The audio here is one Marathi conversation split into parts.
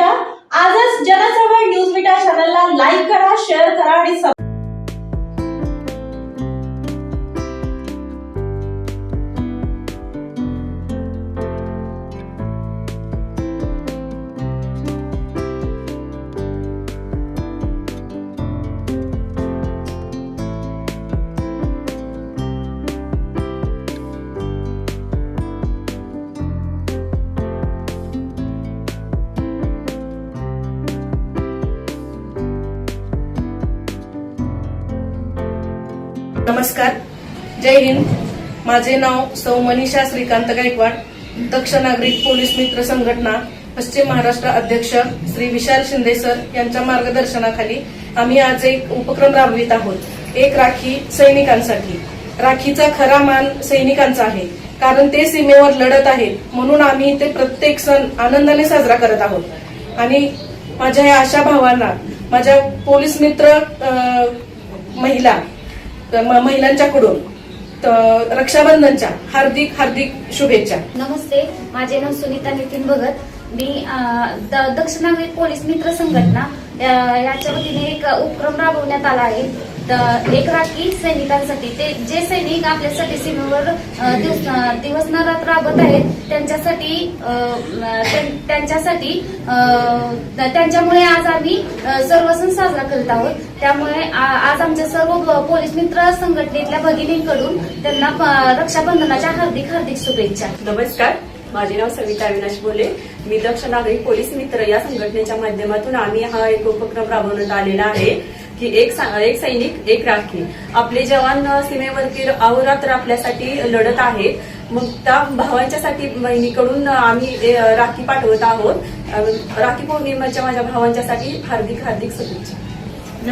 विटा आजच जनसभा न्यूज विटा चॅनलला लाईक करा शेअर करा आणि नमस्कार. जय हिंद. माझे नाव सौ मनीषा श्रीकांत गायकवाड दक्ष नागरिक पोलीस मित्र संघटना पश्चिम महाराष्ट्र अध्यक्ष श्री विशाल शिंदे सर यांच्या मार्गदर्शनाखाली आम्ही आज एक उपक्रम राबवित आहोत. एक राखी सैनिकांसाठी. राखीचा खरा मान सैनिकांचा आहे. कारण ते सीमेवर लढत आहेत. म्हणून आम्ही ते प्रत्येक सण आनंदाने साजरा करत आहोत. आणि माझ्या या अशा भावांना माझ्या पोलीस मित्र महिला महिलांच्याकडून. रक्षाबंधनच्या हार्दिक हार्दिक शुभेच्छा. नमस्ते. माझे नाव सुनीता नितीन भगत. मी दक्षिणागरी द- पोलीस मित्र संघटना याच्या वतीने एक उपक्रम राबवण्यात आला आहे. तर एक राखी सैनिकांसाठी. ते जे सैनिक आपल्यासाठी सीमेवर दिवस दिवस न रात्र राबत आहेत त्यांच्यासाठी त्यां- त्यांच्यासाठी त्यांच्यामुळे आज आम्ही सर्व सण साजरा करत आहोत. त्यामुळे आ- आज आमच्या सर्व पोलीस मित्र संघटनेतल्या भगिनींकडून त्यांना प- रक्षाबंधनाच्या हार्दिक हार्दिक शुभेच्छा. नमस्कार. माझे नाव सविता अविनाश बोले. मी दक्ष नागरिक पोलीस मित्र या संघटनेच्या माध्यमातून आम्ही हा एक उपक्रम राबवण्यात आलेला आहे. की एक एक सैनिक एक राखी. आपले जवान सीमेवरती अहोरात्र आपल्यासाठी लढत आहेत मग त्या भावांच्यासाठी बहिणीकडून आम्ही राखी पाठवत आहोत. राखी पौर्णिमेच्या माझ्या भावांच्यासाठी हार्दिक हार्दिक शुभेच्छा.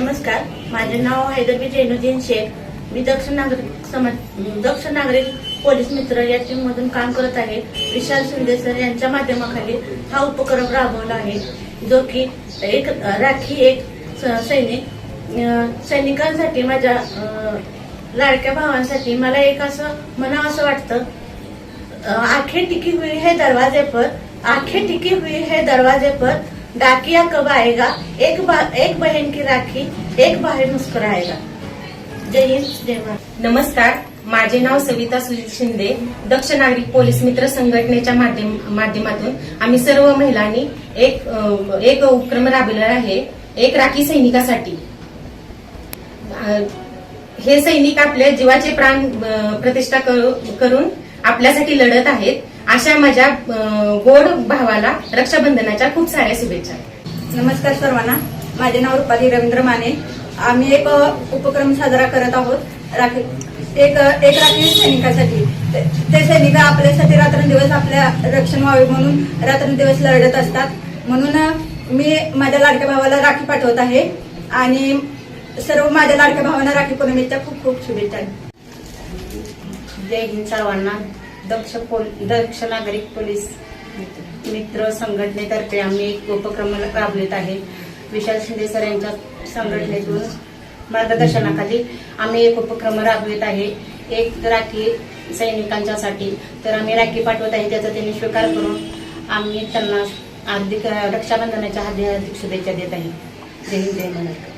नमस्कार. माझे नाव हैदरबी जैनुद्दीन शेख. मी दक्ष नागरिक समाज दक्ष नागरिक पोलीस मित्र या टीम मधून काम करत आहे. विशाल शिंदे सर यांच्या माध्यमाखाली हा उपक्रम राबवला आहे. जो की एक राखी एक स- सैनिक सैनिकांसाठी माझ्या लाडक्या भावांसाठी मला एक असं म्हणा असं वाटतं आखे टिकी हुई है दरवाजे पर आखे टिकी हुई है दरवाजे पर डाकिया कब आएगा? एक बा, एक बहन की राखी एक भाई मुस्कुराएगा। जय हिंद जय भारत। नमस्कार माझे नाव सविता सुजित शिंदे दक्ष नागरिक पोलीस मित्र संघटनेच्या माध्यम माध्यमातून आम्ही सर्व महिलांनी एक एक उपक्रम राबविला आहे एक राखी सैनिकासाठी. हे सैनिक आपल्या जीवाचे प्राण प्रतिष्ठा करू- करून आपल्यासाठी लढत आहेत. अशा माझ्या गोड भावाला रक्षाबंधनाच्या खूप साऱ्या शुभेच्छा नमस्कार सर्वांना. माझे नाव रुपाली रवींद्र माने. आम्ही एक उपक्रम साजरा करत आहोत. राखी एक एक राखी सैनिकासाठी. ते सैनिक आपल्यासाठी रात्रंदिवस आपल्या रक्षण व्हावे म्हणून रात्रंदिवस लढत असतात. म्हणून मी माझ्या लाडक्या भावाला राखी पाठवत आहे. आणि सर्व माझ्या लाडक्या भावांना राखी पौर्णिमेच्या खूप खूप शुभेच्छा. जय हिंद सर्वांना. दक्ष दक्ष नागरिक पोलीस मित्र संघटनेतर्फे आम्ही एक उपक्रम राबवित आहे. विशाल शिंदे सर यांच्या संघटनेतून मार्गदर्शनाखाली आम्ही एक उपक्रम राबवित आहे. एक राखी सैनिकांच्यासाठी. तर आम्ही राखी पाठवत आहे त्याचा त्यांनी स्वीकार करून आम्ही त्यांना हार्दिक रक्षाबंधनाच्या हार्दिक हार्दिक शुभेच्छा देत आहे. जय हिंद जय महाराष्ट्र.